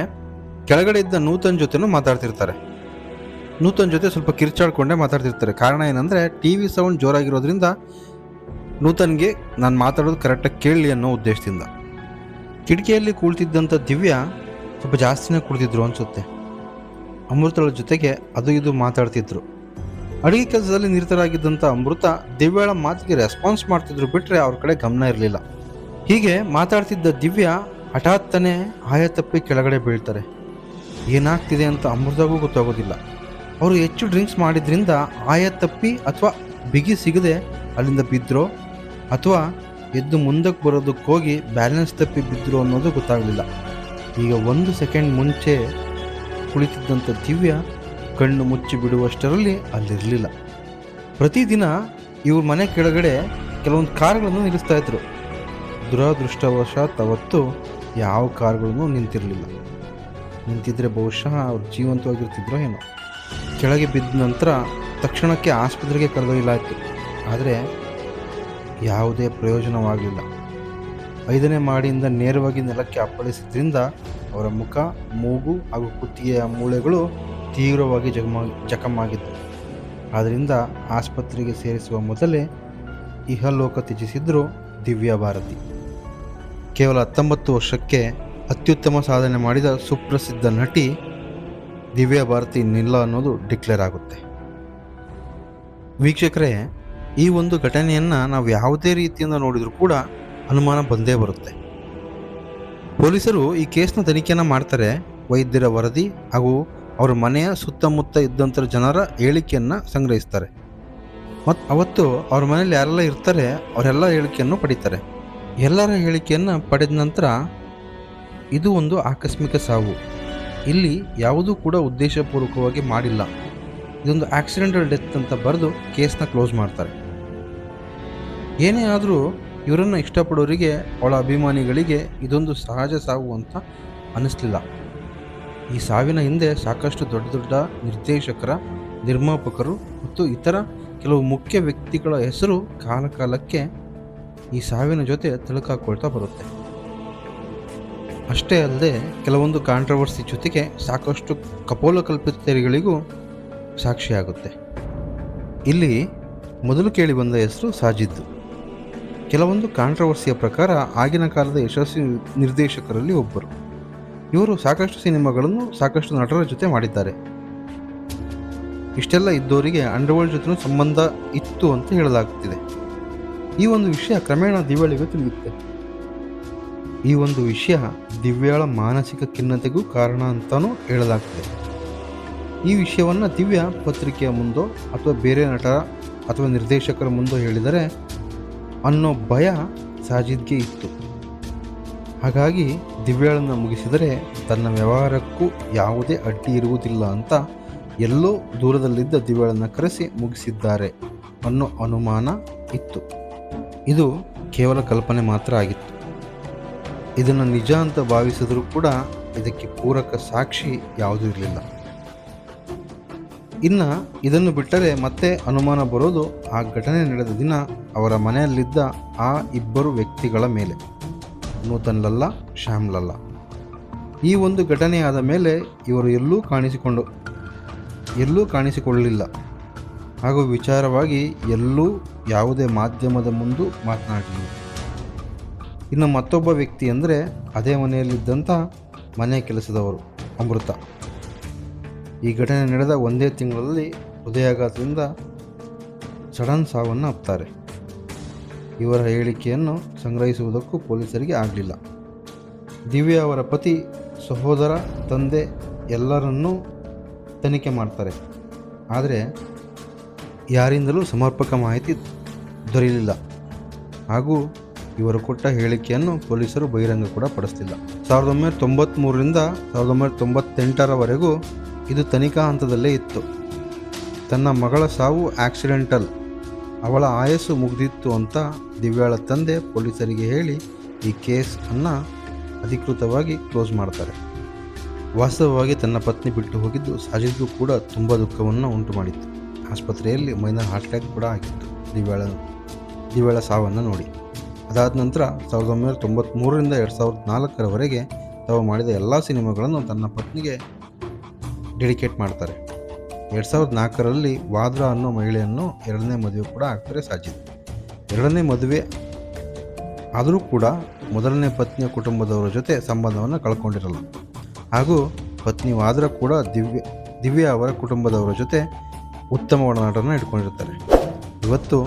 ಕೆಳಗಡೆ ಇದ್ದ ನೂತನ್ ಜೊತೆನೂ ಮಾತಾಡ್ತಿರ್ತಾರೆ. ನೂತನ್ ಜೊತೆ ಸ್ವಲ್ಪ ಕಿರ್ಚಾಡ್ಕೊಂಡೇ ಮಾತಾಡ್ತಿರ್ತಾರೆ. ಕಾರಣ ಏನಂದರೆ ಟಿ ವಿ ಸೌಂಡ್ ಜೋರಾಗಿರೋದ್ರಿಂದ ನೂತನ್ಗೆ ನಾನು ಮಾತಾಡೋದು ಕರೆಕ್ಟಾಗಿ ಕೇಳಲಿ ಅನ್ನೋ ಉದ್ದೇಶದಿಂದ. ಕಿಟಕಿಯಲ್ಲಿ ಕೂಳ್ತಿದ್ದಂಥ ದಿವ್ಯಾ ಸ್ವಲ್ಪ ಜಾಸ್ತಿನೇ ಕುಡಿದಿದ್ರು ಅನಿಸುತ್ತೆ. ಅಮೃತಳ ಜೊತೆಗೆ ಅದು ಇದು ಮಾತಾಡ್ತಿದ್ರು. ಅಡುಗೆ ಕೆಲಸದಲ್ಲಿ ನಿರತರಾಗಿದ್ದಂಥ ಅಮೃತ ದಿವ್ಯಾಳ ಮಾತಿಗೆ ರೆಸ್ಪಾನ್ಸ್ ಮಾಡ್ತಿದ್ರು ಬಿಟ್ಟರೆ ಅವ್ರ ಕಡೆ ಗಮನ ಇರಲಿಲ್ಲ. ಹೀಗೆ ಮಾತಾಡ್ತಿದ್ದ ದಿವ್ಯ ಹಠಾತ್ತನೆ ಆಯ ತಪ್ಪಿ ಕೆಳಗಡೆ ಬೀಳ್ತಾರೆ. ಏನಾಗ್ತಿದೆ ಅಂತ ಅಮೃತಗೂ ಗೊತ್ತಾಗೋದಿಲ್ಲ. ಅವರು ಹೆಚ್ಚು ಡ್ರಿಂಕ್ಸ್ ಮಾಡಿದ್ರಿಂದ ಆಯ ತಪ್ಪಿ ಅಥವಾ ಬಿಗಿ ಸಿಗದೆ ಅಲ್ಲಿಂದ ಬಿದ್ದರೋ ಅಥವಾ ಎದ್ದು ಮುಂದಕ್ಕೆ ಬರೋದಕ್ಕೆ ಹೋಗಿ ಬ್ಯಾಲೆನ್ಸ್ ತಪ್ಪಿ ಬಿದ್ದರು ಅನ್ನೋದು ಗೊತ್ತಾಗಲಿಲ್ಲ. ಈಗ ಒಂದು ಸೆಕೆಂಡ್ ಮುಂಚೆ ಕುಳಿತಿದ್ದಂಥ ದಿವ್ಯ ಕಣ್ಣು ಮುಚ್ಚಿ ಬಿಡುವಷ್ಟರಲ್ಲಿ ಅಲ್ಲಿರಲಿಲ್ಲ. ಪ್ರತಿದಿನ ಇವ್ರ ಮನೆ ಕೆಳಗಡೆ ಕೆಲವೊಂದು ಕಾರ್ಗಳನ್ನು ನಿಲ್ಲಿಸ್ತಾ ಇದ್ರು. ದುರದೃಷ್ಟವಶಾತ್ ಅವತ್ತು ಯಾವ ಕಾರ್ಗಳನ್ನು ನಿಂತಿರಲಿಲ್ಲ. ನಿಂತಿದ್ರೆ ಬಹುಶಃ ಅವ್ರು ಜೀವಂತವಾಗಿರ್ತಿದ್ರೋ ಏನೋ. ಕೆಳಗೆ ಬಿದ್ದ ನಂತರ ತಕ್ಷಣಕ್ಕೆ ಆಸ್ಪತ್ರೆಗೆ ಕರೆದೊಯ್ಯಲಾಯಿತು. ಆದರೆ ಯಾವುದೇ ಪ್ರಯೋಜನವಾಗಲಿಲ್ಲ ಐದನೇ ಮಾಡಿಯಿಂದ ನೇರವಾಗಿ ನೆಲಕ್ಕೆ ಅಪ್ಪಳಿಸಿದ್ರಿಂದ ಅವರ ಮುಖ, ಮೂಗು ಹಾಗೂ ಕುತ್ತಿಗೆಯ ಮೂಳೆಗಳು ತೀವ್ರವಾಗಿ ಜಗಮ, ಜಖಮಾಗಿದ್ದವು. ಆದ್ದರಿಂದ ಆಸ್ಪತ್ರೆಗೆ ಸೇರಿಸುವ ಮೊದಲೇ ಇಹಲೋಕ ತ್ಯಜಿಸಿದ್ರು ದಿವ್ಯ ಭಾರತಿ. ಕೇವಲ ಹತ್ತೊಂಬತ್ತು ವರ್ಷಕ್ಕೆ ಅತ್ಯುತ್ತಮ ಸಾಧನೆ ಮಾಡಿದ ಸುಪ್ರಸಿದ್ಧ ನಟಿ ದಿವ್ಯ ಭಾರತಿ ನಿಲ್ಲ ಅನ್ನೋದು ಡಿಕ್ಲೇರ್ ಆಗುತ್ತೆ. ವೀಕ್ಷಕರೇ, ಈ ಒಂದು ಘಟನೆಯನ್ನು ನಾವು ಯಾವುದೇ ರೀತಿಯಿಂದ ನೋಡಿದರೂ ಕೂಡ ಅನುಮಾನ ಬಂದೇ ಬರುತ್ತೆ. ಪೊಲೀಸರು ಈ ಕೇಸ್ನ ತನಿಖೆಯನ್ನು ಮಾಡ್ತಾರೆ. ವೈದ್ಯರ ವರದಿ ಹಾಗೂ ಅವರ ಮನೆಯ ಸುತ್ತಮುತ್ತ ಇದ್ದಂಥ ಜನರ ಹೇಳಿಕೆಯನ್ನು ಸಂಗ್ರಹಿಸ್ತಾರೆ. ಮತ್ತು ಅವತ್ತು ಅವ್ರ ಮನೇಲಿ ಯಾರೆಲ್ಲ ಇರ್ತಾರೆ, ಅವರೆಲ್ಲ ಹೇಳಿಕೆಯನ್ನು ಪಡಿತಾರೆ. ಎಲ್ಲರ ಹೇಳಿಕೆಯನ್ನು ಪಡೆದ ನಂತರ ಇದು ಒಂದು ಆಕಸ್ಮಿಕ ಸಾವು. ಇಲ್ಲಿ ಯಾವುದೂ ಕೂಡ ಉದ್ದೇಶಪೂರ್ವಕವಾಗಿ ಮಾಡಿಲ್ಲ. ಇದೊಂದು ಆಕ್ಸಿಡೆಂಟಲ್ ಡೆತ್ ಅಂತ ಬರೆದು ಕೇಸ್ನ ಕ್ಲೋಸ್ ಮಾಡ್ತಾರೆ. ಏನೇ ಆದರೂ ಇವರನ್ನು ಇಷ್ಟಪಡೋರಿಗೆ ಅವಳ ಅಭಿಮಾನಿಗಳಿಗೆ ಇದೊಂದು ಸಹಜ ಸಾವು ಅಂತ ಅನ್ನಿಸ್ಲಿಲ್ಲ ಈ ಸಾವಿನ ಹಿಂದೆ ಸಾಕಷ್ಟು ದೊಡ್ಡ ದೊಡ್ಡ ನಿರ್ದೇಶಕರ, ನಿರ್ಮಾಪಕರು ಮತ್ತು ಇತರ ಕೆಲವು ಮುಖ್ಯ ವ್ಯಕ್ತಿಗಳ ಹೆಸರು ಕಾಲಕಾಲಕ್ಕೆ ಈ ಸಾವಿನ ಜೊತೆ ತಿಳುಕಾಕೊಳ್ತಾ ಬರುತ್ತೆ. ಅಷ್ಟೇ ಅಲ್ಲದೆ ಕೆಲವೊಂದು ಕಾಂಟ್ರವರ್ಸಿ ಜೊತೆಗೆ ಸಾಕಷ್ಟು ಕಪೋಲಕಲ್ಪಿತರಿಗಳಿಗೂ ಸಾಕ್ಷಿಯಾಗುತ್ತೆ. ಇಲ್ಲಿ ಮೊದಲು ಕೇಳಿ ಬಂದ ಹೆಸರು ಸಾಜಿದ್ದು ಕೆಲವೊಂದು ಕಾಂಟ್ರವರ್ಸಿಯ ಪ್ರಕಾರ ಆಗಿನ ಕಾಲದ ಯಶಸ್ವಿ ನಿರ್ದೇಶಕರಲ್ಲಿ ಒಬ್ಬರು. ಇವರು ಸಾಕಷ್ಟು ಸಿನಿಮಾಗಳನ್ನು ಸಾಕಷ್ಟು ನಟರ ಜೊತೆ ಮಾಡಿದ್ದಾರೆ. ಇಷ್ಟೆಲ್ಲ ಇದ್ದವರಿಗೆ ಅಂಡರ್ವರ್ಲ್ಡ್ ಜೊತೆ ಸಂಬಂಧ ಇತ್ತು ಅಂತ ಹೇಳಲಾಗುತ್ತಿದೆ. ಈ ಒಂದು ವಿಷಯ ಕ್ರಮೇಣ ದಿವ್ಯಾಳಿಗೆ ತಿಳಿಯುತ್ತೆ. ಈ ಒಂದು ವಿಷಯ ದಿವ್ಯಾಳ ಮಾನಸಿಕ ಖಿನ್ನತೆಗೂ ಕಾರಣ ಅಂತಾನೂ ಹೇಳಲಾಗ್ತದೆ. ಈ ವಿಷಯವನ್ನು ದಿವ್ಯ ಪತ್ರಿಕೆಯ ಮುಂದೋ ಅಥವಾ ಬೇರೆ ನಟರ ಅಥವಾ ನಿರ್ದೇಶಕರ ಮುಂದೋ ಹೇಳಿದರೆ ಅನ್ನೋ ಭಯ ಸಾಜಿದ್ಗೆ ಇತ್ತು. ಹಾಗಾಗಿ ದಿವ್ಯಾಳನ್ನು ಮುಗಿಸಿದರೆ ತನ್ನ ವ್ಯವಹಾರಕ್ಕೂ ಯಾವುದೇ ಅಡ್ಡಿ ಇರುವುದಿಲ್ಲ ಅಂತ ಎಲ್ಲೋ ದೂರದಲ್ಲಿದ್ದ ದಿವ್ಯಾಳನ್ನು ಕರೆಸಿ ಮುಗಿಸಿದ್ದಾರೆ ಅನ್ನೋ ಅನುಮಾನ ಇತ್ತು. ಇದು ಕೇವಲ ಕಲ್ಪನೆ ಮಾತ್ರ ಆಗಿತ್ತು. ಇದನ್ನು ನಿಜ ಅಂತ ಭಾವಿಸಿದರೂ ಕೂಡ ಇದಕ್ಕೆ ಪೂರಕ ಸಾಕ್ಷಿ ಯಾವುದೂ ಇರಲಿಲ್ಲ. ಇನ್ನು ಇದನ್ನು ಬಿಟ್ಟರೆ ಮತ್ತೆ ಅನುಮಾನ ಬರೋದು ಆ ಘಟನೆ ನಡೆದ ದಿನ ಅವರ ಮನೆಯಲ್ಲಿದ್ದ ಆ ಇಬ್ಬರು ವ್ಯಕ್ತಿಗಳ ಮೇಲೆ. ನೂತನ್ ಲಲ್ಲಾ, ಶ್ಯಾಮ್ ಲಲ್ಲಾ. ಈ ಒಂದು ಘಟನೆಯಾದ ಮೇಲೆ ಇವರು ಎಲ್ಲೂ ಕಾಣಿಸಿಕೊಂಡು, ಎಲ್ಲೂ ಕಾಣಿಸಿಕೊಳ್ಳಲಿಲ್ಲ. ಹಾಗೂ ವಿಚಾರವಾಗಿ ಎಲ್ಲೂ ಯಾವುದೇ ಮಾಧ್ಯಮದ ಮುಂದೆ ಮಾತನಾಡಲಿಲ್ಲ. ಇನ್ನು ಮತ್ತೊಬ್ಬ ವ್ಯಕ್ತಿ ಅಂದರೆ ಅದೇ ಮನೆಯಲ್ಲಿದ್ದಂಥ ಮನೆ ಕೆಲಸದವರು ಅಮೃತ. ಈ ಘಟನೆ ನಡೆದ ಒಂದೇ ತಿಂಗಳಲ್ಲಿ ಹೃದಯಾಘಾತದಿಂದ ಸಡನ್ ಸಾವನ್ನು ಅಪ್ತಾರೆ. ಇವರ ಹೇಳಿಕೆಯನ್ನು ಸಂಗ್ರಹಿಸುವುದಕ್ಕೂ ಪೊಲೀಸರಿಗೆ ಆಗಲಿಲ್ಲ. ದಿವ್ಯಾ ಅವರ ಪತಿ, ಸಹೋದರ, ತಂದೆ ಎಲ್ಲರನ್ನೂ ತನಿಖೆ ಮಾಡ್ತಾರೆ. ಆದರೆ ಯಾರಿಂದಲೂ ಸಮರ್ಪಕ ಮಾಹಿತಿ ದೊರೆಯಲಿಲ್ಲ. ಹಾಗೂ ಇವರು ಕೊಟ್ಟ ಹೇಳಿಕೆಯನ್ನು ಪೊಲೀಸರು ಬಹಿರಂಗ ಕೂಡ ಪಡಿಸ್ತಿಲ್ಲ ಸಾವಿರದ ಒಂಬೈನೂರ ತೊಂಬತ್ತ್ಮೂರರಿಂದ ಸಾವಿರದ ಒಂಬೈನೂರ ತೊಂಬತ್ತೆಂಟರವರೆಗೂ ಇದು ತನಿಖಾ ಹಂತದಲ್ಲೇ ಇತ್ತು. ತನ್ನ ಮಗಳ ಸಾವು ಆಕ್ಸಿಡೆಂಟಲ್. ಅವಳ ಆಯಸ್ಸು ಮುಗಿದಿತ್ತು ಅಂತ ದಿವ್ಯಾಳ ತಂದೆ ಪೊಲೀಸರಿಗೆ ಹೇಳಿ ಈ ಕೇಸ್ ಅನ್ನು ಅಧಿಕೃತವಾಗಿ ಕ್ಲೋಸ್ ಮಾಡ್ತಾರೆ. ವಾಸ್ತವವಾಗಿ ತನ್ನ ಪತ್ನಿ ಬಿಟ್ಟು ಹೋಗಿದ್ದು ಸಾಜಿದ್ಗೂ ಕೂಡ ತುಂಬ ದುಃಖವನ್ನು ಉಂಟು ಮಾಡಿತ್ತು. ಆಸ್ಪತ್ರೆಯಲ್ಲಿ ಮೈನರ್ ಹಾರ್ಟ್ ಅಟ್ಯಾಕ್ ಕೂಡ ಆಗಿತ್ತು ದಿವ್ಯಾಳ ದಿವ್ಯಾಳ ಸಾವನ್ನು ನೋಡಿ. ಅದಾದ ನಂತರ ಸಾವಿರದ ಒಂಬೈನೂರ ತೊಂಬತ್ತ್ಮೂರರಿಂದ ಎರಡು ಸಾವಿರದ ನಾಲ್ಕರವರೆಗೆ ತಾವು ಮಾಡಿದ ಎಲ್ಲ ಸಿನಿಮಾಗಳನ್ನು ತನ್ನ ಪತ್ನಿಗೆ ಡೆಡಿಕೇಟ್ ಮಾಡ್ತಾರೆ. ಎರಡು ಸಾವಿರದ ನಾಲ್ಕರಲ್ಲಿ ವಾದ್ರಾ ಅನ್ನೋ ಮಹಿಳೆಯನ್ನು ಎರಡನೇ ಮದುವೆ ಕೂಡ ಆಗ್ತಾರೆ ಸಾಜಿದ್. ಎರಡನೇ ಮದುವೆ ಆದರೂ ಕೂಡ ಮೊದಲನೇ ಪತ್ನಿಯ ಕುಟುಂಬದವರ ಜೊತೆ ಸಂಬಂಧವನ್ನು ಕಳ್ಕೊಂಡಿರಲ್ಲ. ಹಾಗೂ ಪತ್ನಿ ವಾದ್ರಾ ಕೂಡ ದಿವ್ಯ ದಿವ್ಯ ಅವರ ಕುಟುಂಬದವರ ಜೊತೆ ಉತ್ತಮ ಒಡನಾಟವನ್ನು ಇಟ್ಕೊಂಡಿರ್ತಾರೆ. ಇವತ್ತು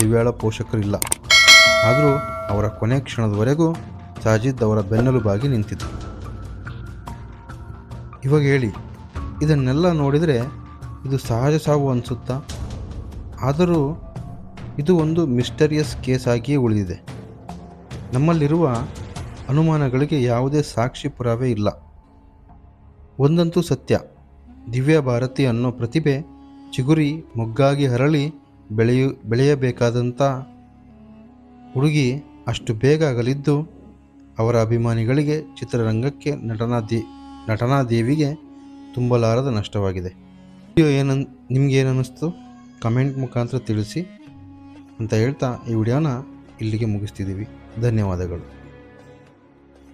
ದಿವ್ಯಾಳ ಪೋಷಕರಿಲ್ಲ. ಆದರೂ ಅವರ ಕೊನೆ ಕ್ಷಣದವರೆಗೂ ಸಾಜಿದ್ ಅವರ ಬೆನ್ನೆಲುಬಾಗಿ ನಿಂತಿದ್ದರು ಇವಾಗ ಹೇಳಿ ಇದನ್ನೆಲ್ಲ ನೋಡಿದರೆ ಇದು ಸಹಜ ಸಾವು ಅನಿಸುತ್ತಾ? ಆದರೂ ಇದು ಒಂದು ಮಿಸ್ಟರಿಯಸ್ ಕೇಸ್ ಆಗಿಯೇ ಉಳಿದಿದೆ. ನಮ್ಮಲ್ಲಿರುವ ಅನುಮಾನಗಳಿಗೆ ಯಾವುದೇ ಸಾಕ್ಷಿ ಪುರಾವೆ ಇಲ್ಲ. ಒಂದಂತೂ ಸತ್ಯ. ದಿವ್ಯ ಭಾರತಿ ಅನ್ನೋ ಪ್ರತಿಭೆ ಚಿಗುರಿ, ಮೊಗ್ಗಾಗಿ ಹರಳಿ ಬೆಳೆಯು, ಬೆಳೆಯಬೇಕಾದಂಥ ಹುಡುಗಿ ಅಷ್ಟು ಬೇಗ ಅಗಲಿದ್ದು ಅವರ ಅಭಿಮಾನಿಗಳಿಗೆ ಚಿತ್ರರಂಗಕ್ಕೆ ನಟನಾ ದೇ, ನಟನಾ ದೇವಿಗೆ ತುಂಬಲಾರದ ನಷ್ಟವಾಗಿದೆ. ವಿಡಿಯೋ ಏನನ್ ನಿಮ್ಗೇನನ್ನಿಸ್ತು ಕಮೆಂಟ್ ಮುಖಾಂತರ ತಿಳಿಸಿ ಅಂತ ಹೇಳ್ತಾ ಈ ವಿಡಿಯೋನ ಇಲ್ಲಿಗೆ ಮುಗಿಸ್ತಿದ್ದೀವಿ. ಧನ್ಯವಾದಗಳು.